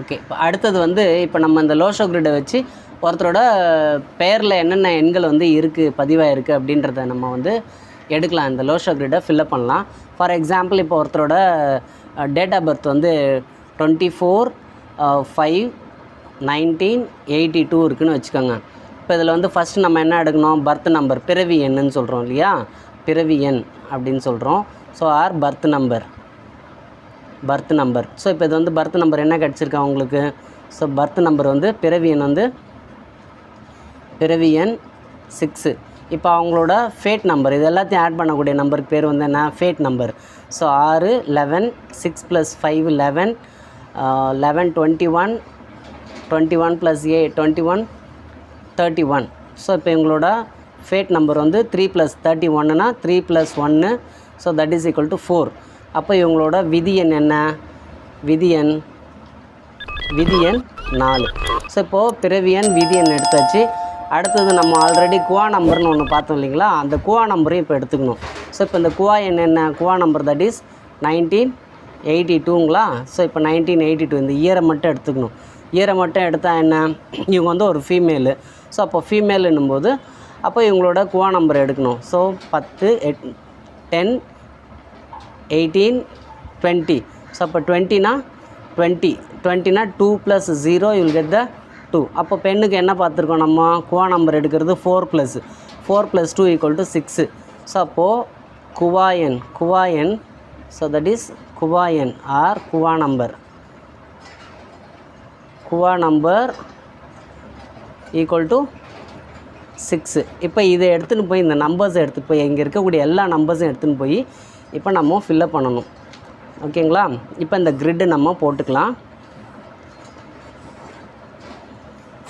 Okay இப்போ அடுத்தது வந்து இப்போ நம்ம இந்த லோஷோ கிரிட்டை வச்சு ஒருத்தரோட பெயரில் என்னென்ன எண்கள் வந்து இருக்குது பதிவாயிருக்கு அப்படின்றத நம்ம வந்து எடுக்கலாம். இந்த லோஷோ கிரிட்டை ஃபில்லப் பண்ணலாம். ஃபார் எக்ஸாம்பிள் இப்போ ஒருத்தரோட டேட் ஆஃப் பர்த் வந்து twenty four five nineteen eighty two இருக்குன்னு வச்சுக்கோங்க. இப்போ இதில் வந்து ஃபஸ்ட்டு நம்ம என்ன எடுக்கணும்? பர்த் நம்பர் பிறவி எண்ணுன்னு சொல்கிறோம் இல்லையா? பிறவி எண் அப்படின்னு சொல்கிறோம் so or birth number birth number. So இப்போ இது வந்து பர்த் நம்பர் என்ன கிடச்சிருக்கா உங்களுக்கு ஸோ பர்த் நம்பர் வந்து பிறவி எண் வந்து பிறவி எண் சிக்ஸு இப்போ அவங்களோட ஃபேட் நம்பர் இது எல்லாத்தையும் ஆட் பண்ணக்கூடிய நம்பருக்கு பேர் வந்து என்ன? ஃபேட் நம்பர் ஸோ ஆறு eleven six plus five eleven eleven twenty one twenty one plus a twenty one thirty one so இப்போ எங்களோட ஃபேட் நம்பர் வந்து த்ரீ ப்ளஸ் தேர்ட்டி ஒன்னுனா த்ரீ ப்ளஸ் ஒன்று so that is equal to four அப்போ இவங்களோட விதி எண் என்ன? விதி எண் விதி எண் நாலு. ஸோ இப்போது பிறவி எண் விதி எண் எடுத்தாச்சு. அடுத்தது நம்ம ஆல்ரெடி குவா நம்பர்னு ஒன்று பார்த்தோம் இல்லைங்களா? அந்த குவா நம்பரையும் இப்போ எடுத்துக்கணும். ஸோ இப்போ இந்த குவா எண் என்ன? Kua number that is nineteen eighty டூங்களா so இப்போ நைன்டீன் எயிட்டி டூ இந்த இயரை மட்டும் எடுத்துக்கணும். இயரை மட்டும் எடுத்தால் என்ன? இவங்க வந்து ஒரு ஃபீமேலு ஸோ அப்போ ஃபீமேலுன்னும் போது அப்போ இவங்களோட குவா நம்பர் எடுக்கணும். ஸோ பத்து எட் டென் எயிட்டீன் டுவெண்ட்டி ஸோ அப்போ டுவெண்ட்டினா twenty டுவெண்ட்டினா two plus zero you'll get the two அப்போ பெண்ணுக்கு என்ன பார்த்துருக்கோம் நம்ம? குவா நம்பர் எடுக்கிறது four plus four plus two equal to six so அப்போது kua one kua one. So that is kua one or kua number kua number equal to six இப்போ இதை எடுத்துன்னு போய் இந்த நம்பர்ஸை எடுத்துகிட்டு போய் இங்கே இருக்கக்கூடிய எல்லா நம்பர்ஸும் எடுத்துன்னு போய் இப்போ நம்ம ஃபில்லப் பண்ணணும். ஓகேங்களா? இப்போ இந்த கிரிட்டு நம்ம போட்டுக்கலாம்.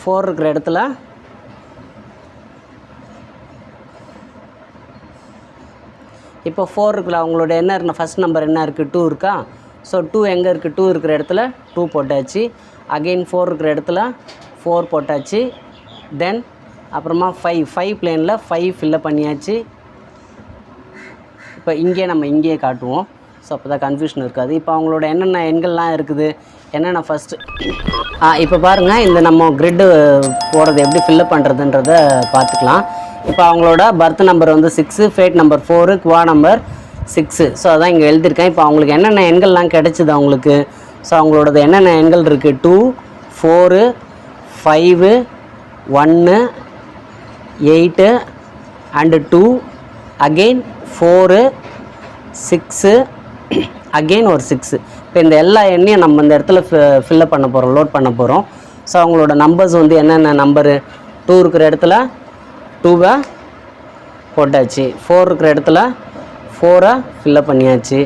ஃபோர் இருக்கிற இடத்துல இப்போ ஃபோர் இருக்குல்ல அவங்களோட என்ன இருக்கு? ஃபஸ்ட் நம்பர் என்ன இருக்குது டூ இருக்கா? ஸோ டூ எங்கே இருக்குது டூ இருக்கிற இடத்துல டூ போட்டாச்சு. அகெயின் ஃபோர் இருக்கிற இடத்துல ஃபோர் போட்டாச்சு. தென் அப்புறமா ஃபைவ் ஃபைவ் பிளேனில் ஃபைவ் ஃபில்லப் பண்ணியாச்சு. இப்போ இங்கே நம்ம இங்கேயே காட்டுவோம். ஸோ அப்போ தான் கன்ஃபியூஷன் இருக்காது. இப்போ அவங்களோட என்னென்ன எண்கள்லாம் இருக்குது? என்னென்ன ஃபஸ்ட்டு ஆ இப்போ பாருங்கள் இந்த நம்ம கிரிட்டு போடுறது எப்படி ஃபில்லப் பண்ணுறதுன்றத பார்த்துக்கலாம். இப்போ அவங்களோட பர்த் நம்பர் வந்து six fate number four kua number six so அதான் இங்கே எழுதியிருக்கேன். இப்போ அவங்களுக்கு என்னென்ன எண்கள்லாம் கிடைச்சிது அவங்களுக்கு? ஸோ அவங்களோடது என்னென்ன எண்கள் இருக்குது டூ ஃபோரு ஃபைவு ஒன்று eight and two again four six again ஒரு சிக்ஸு. இப்போ இந்த எல்லா எண்ணையும் நம்ம இந்த இடத்துல ஃபில்லப் பண்ண போகிறோம் லோட் பண்ண போகிறோம் ஸோ அவங்களோட நம்பர்ஸ் வந்து என்னென்ன நம்பரு டூ இருக்கிற இடத்துல டூவை போட்டாச்சு. ஃபோர் இருக்கிற இடத்துல ஃபோரை ஃபில்லப் பண்ணியாச்சு.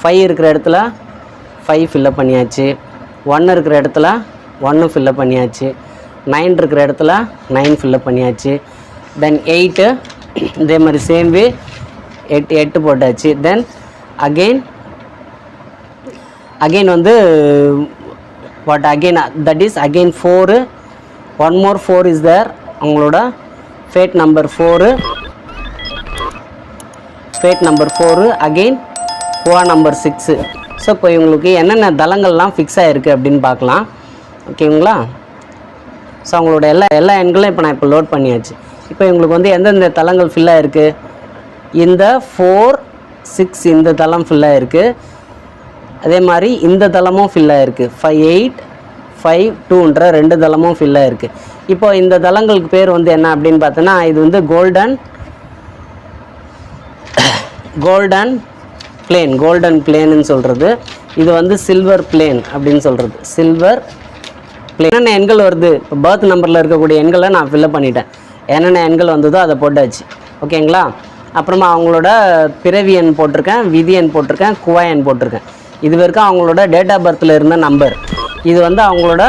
ஃபைவ் இருக்கிற இடத்துல ஃபைவ் ஃபில்லப் பண்ணியாச்சு. ஒன் இருக்கிற இடத்துல ஒன்று ஃபில்லப் பண்ணியாச்சு. நைன் இருக்கிற இடத்துல நைன் ஃபில்லப் பண்ணியாச்சு. தென் எயிட்டு இதே மாதிரி சேம் வே எட்டு எட்டு போட்டாச்சு. தென் அகெயின் அகெயின் வந்து what again that is again four one more four is there அவங்களோட fate number four fate number four again kua number six so இப்போ இவங்களுக்கு என்னென்ன தளங்கள்லாம் ஃபிக்ஸ் ஆகிருக்கு அப்படின்னு பார்க்கலாம். ஓகேங்களா ஸோ அவங்களோட எல்லா எல்லா எண்களும் இப்போ நான் இப்போ லோட் பண்ணியாச்சு. இப்போ இவங்களுக்கு வந்து எந்தெந்த தளங்கள் ஃபில் ஆகிருக்கு இந்த ஃபோர் சிக்ஸ் இந்த தளம் ஃபில்லாக இருக்குது அதே மாதிரி இந்த தளமும் ஃபில்லாக இருக்குது ஃபைவ் எயிட் ஃபைவ் டூன்ற ரெண்டு தளமும் ஃபில்லாக இருக்குது இப்போ இந்த தளங்களுக்கு பேர் வந்து என்ன அப்படின்னு பார்த்தோன்னா இது வந்து கோல்டன் கோல்டன் பிளேன் கோல்டன் பிளேன்னு சொல்கிறது இது வந்து சில்வர் பிளேன் அப்படின்னு சொல்கிறது சில்வர் பிளேன் என்னென்ன எண்கள் வருது? இப்போ பர்த் நம்பரில் இருக்கக்கூடிய எண்களை நான் ஃபில்லப் பண்ணிட்டேன். என்னென்ன எண்கள் வந்ததோ அதை போட்டாச்சு. ஓகேங்களா அப்புறமா அவங்களோட பிறவி எண் போட்டிருக்கேன் விதி எண் போட்டிருக்கேன் குவா எண் போட்டிருக்கேன். இது வரைக்கும் அவங்களோட டேட் ஆஃப் பர்த்தில் இருந்த நம்பர் இது வந்து அவங்களோட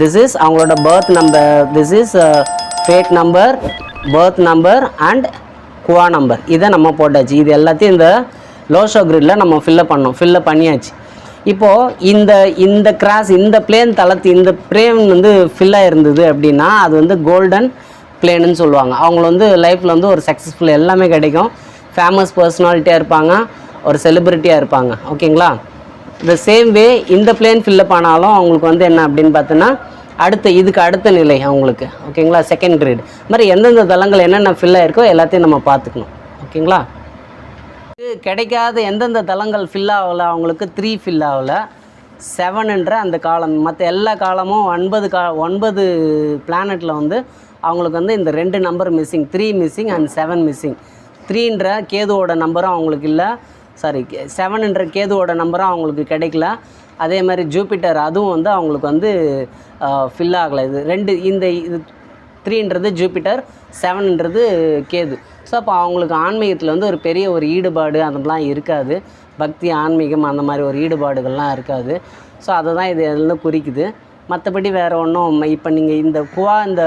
திஸ் இஸ் அவங்களோட birth number this is fate number birth number and kua number இதை நம்ம போட்டாச்சு. இது எல்லாத்தையும் இந்த லோஷோ கிரிட்டில் நம்ம ஃபில்லப் பண்ணோம். ஃபில்லப் பண்ணியாச்சு. இப்போது இந்த இந்த கிராஸ் இந்த பிளேன் தளத்து இந்த பிரேம் வந்து ஃபில்லாக இருந்தது அப்படின்னா அது வந்து கோல்டன் பிளேனுன்னு சொல்லுவாங்க. அவங்கள வந்து லைஃப்பில் வந்து ஒரு சக்ஸஸ்ஃபுல் எல்லாமே கிடைக்கும். ஃபேமஸ் பர்சனாலிட்டியாக இருப்பாங்க. ஒரு செலிப்ரிட்டியாக இருப்பாங்க. ஓகேங்களா த சேம் வே இந்த பிளேன் ஃபில்லப் ஆனாலும் அவங்களுக்கு வந்து என்ன அப்படின்னு பார்த்தோன்னா அடுத்த இதுக்கு அடுத்த நிலை அவங்களுக்கு. ஓகேங்களா செகண்ட் கிரேட் மாதிரி எந்தெந்த தளங்கள் என்னென்ன ஃபில் ஆயிருக்கோ எல்லாத்தையும் நம்ம பார்த்துக்கணும். ஓகேங்களா இது கிடைக்காத எந்தெந்த தளங்கள் ஃபில் ஆகலை அவங்களுக்கு த்ரீ ஃபில் ஆகலை செவனுன்ற அந்த காலம். மற்ற எல்லா காலமும் ஒன்பது கா ஒன்பது பிளானட்டில் வந்து அவங்களுக்கு வந்து இந்த ரெண்டு number missing three missing and seven missing த்ரீன்ற கேதுவோட நம்பரும் அவங்களுக்கு இல்லை. சாரி செவனுன்ற கேதுவோட நம்பரும் அவங்களுக்கு கிடைக்கல. அதே மாதிரி ஜூபிட்டர் அதுவும் வந்து அவங்களுக்கு வந்து ஃபில் ஆகலை. இது ரெண்டு இந்த இது த்ரீன்றது ஜூபிட்டர் செவன்ன்றது கேது. ஸோ அப்போ அவங்களுக்கு ஆன்மீகத்தில் வந்து ஒரு பெரிய ஒரு ஈடுபாடு அதெல்லாம் இருக்காது. பக்தி ஆன்மீகம் அந்த மாதிரி ஒரு ஈடுபாடுகள்லாம் இருக்காது. ஸோ அதை தான் இது எல்லாம் குறிக்குது. மற்றபடி வேறு ஒன்றும் இப்போ நீங்கள் இந்த குவா இந்த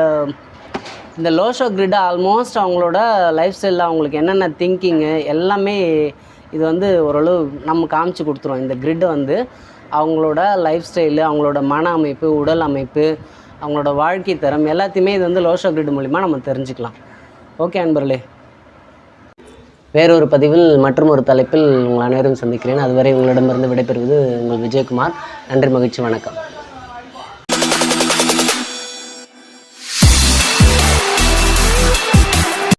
இந்த லோஷோ கிரிட் ஆல்மோஸ்ட் அவங்களோட லைஃப் ஸ்டைலில் அவங்களுக்கு என்னென்ன திங்கிங்கு எல்லாமே இது வந்து ஓரளவு நம்ம காமிச்சு கொடுத்துரும். இந்த கிரிட் வந்து அவங்களோட லைஃப் ஸ்டைலு அவங்களோட மன அமைப்பு உடல் அமைப்பு அவங்களோட வாழ்க்கை தரம் எல்லாத்தையுமே இது வந்து லோஷோ கிரிட் மூலிமா நம்ம தெரிஞ்சுக்கலாம். ஓகே அன்பர்களே. வேறொரு பதிவில் மற்றும் ஒரு தலைப்பில் உங்கள் அனைவரும் சந்திக்கிறேன். அதுவரை உங்களிடமிருந்து விடைபெறுவது உங்கள் விஜயகுமார். நன்றி மகிழ்ச்சி வணக்கம்.